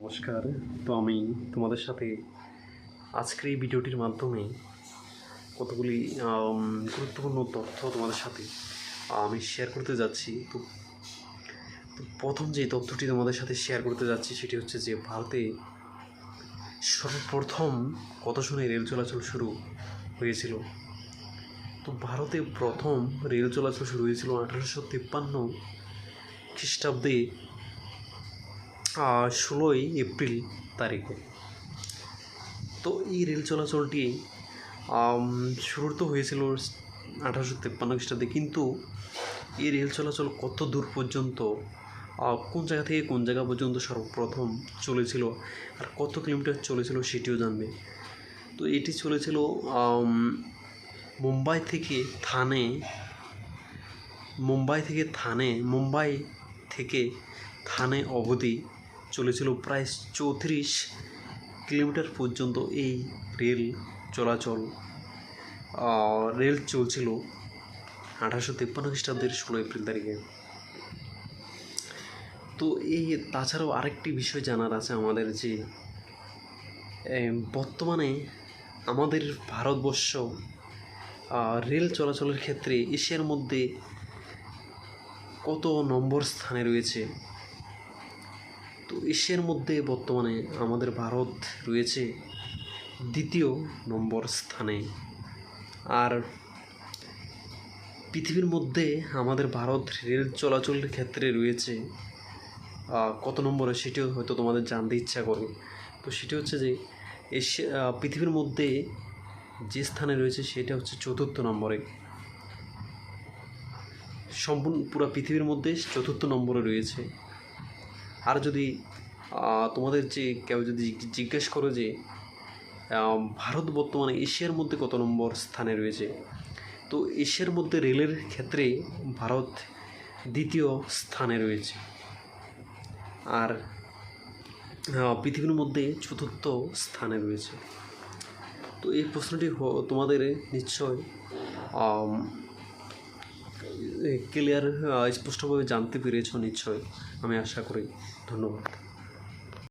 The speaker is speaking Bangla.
নমস্কার। তো আমি তোমাদের সাথে আজকের এই ভিডিওটির মাধ্যমে কতগুলি গুরুত্বপূর্ণ তথ্য তোমাদের সাথে আমি শেয়ার করতে যাচ্ছি। তো প্রথম যে তথ্যটি তোমাদের সাথে শেয়ার করতে যাচ্ছি সেটি হচ্ছে যে ভারতে সর্বপ্রথম কত সনে রেল চলাচল শুরু হয়েছিল? তো ভারতে প্রথম রেল চলাচল শুরু হয়েছিল আঠারোশো তিপ্পান্ন খ্রিস্টাব্দে ষোলোই এপ্রিল তারিখে। তো এই রেল চলাচলটি শুরু তো হয়েছিল আঠারোশো তেপ্পান্ন খ্রিস্টাব্দে, কিন্তু এই রেল চলাচল কত দূর পর্যন্ত কোন জায়গা থেকে কোন জায়গা পর্যন্ত সর্বপ্রথম চলেছিল আর কত কিলোমিটার চলেছিল সেটিও জানবে। তো এটি চলেছিল মুম্বাই থেকে থানে, মুম্বাই থেকে থানে, মুম্বাই থেকে থানে অবধি। চলেছিল প্রায় চৌত্রিশ কিলোমিটার পর্যন্ত এই রেল চলাচল। রেল চলছিল আঠারোশো তিপ্পান্ন খ্রিস্টাব্দের ষোলো এপ্রিল তারিখে। তো এই তাছাড়াও আরেকটি বিষয় জানার আছে আমাদের যে বর্তমানে আমাদের ভারতবর্ষ রেল চলাচলের ক্ষেত্রে এশিয়ার মধ্যে কত নম্বর স্থানে রয়েছে? তো এশিয়ার মধ্যে বর্তমানে আমাদের ভারত রয়েছে দ্বিতীয় নম্বর স্থানে। আর পৃথিবীর মধ্যে আমাদের ভারত রেল চলাচলের ক্ষেত্রে রয়েছে কত নম্বরে সেটিও হয়তো তোমাদের জানতে ইচ্ছা করে। তো সেটি হচ্ছে যে, এশিয়া পৃথিবীর মধ্যে যে স্থানে রয়েছে সেটা হচ্ছে চতুর্থ নম্বরে। সম্পূর্ণ পুরো পৃথিবীর মধ্যে চতুর্থ নম্বরে রয়েছে। আর যদি তোমাদের যে কেউ যদি জিজ্ঞেস করো যে ভারত বর্তমানে এশিয়ার মধ্যে কত নম্বর স্থানে রয়েছে, তো এশিয়ার মধ্যে রেলের ক্ষেত্রে ভারত দ্বিতীয় স্থানে রয়েছে। আর পৃথিবীর মধ্যে চতুর্থ স্থানে রয়েছে। তো এই প্রশ্নটি তোমাদের নিশ্চয় ক্লিয়ার স্পষ্টভাবে জানতে পেরেছ নিশ্চয় আমি আশা করি। ধন্যবাদ।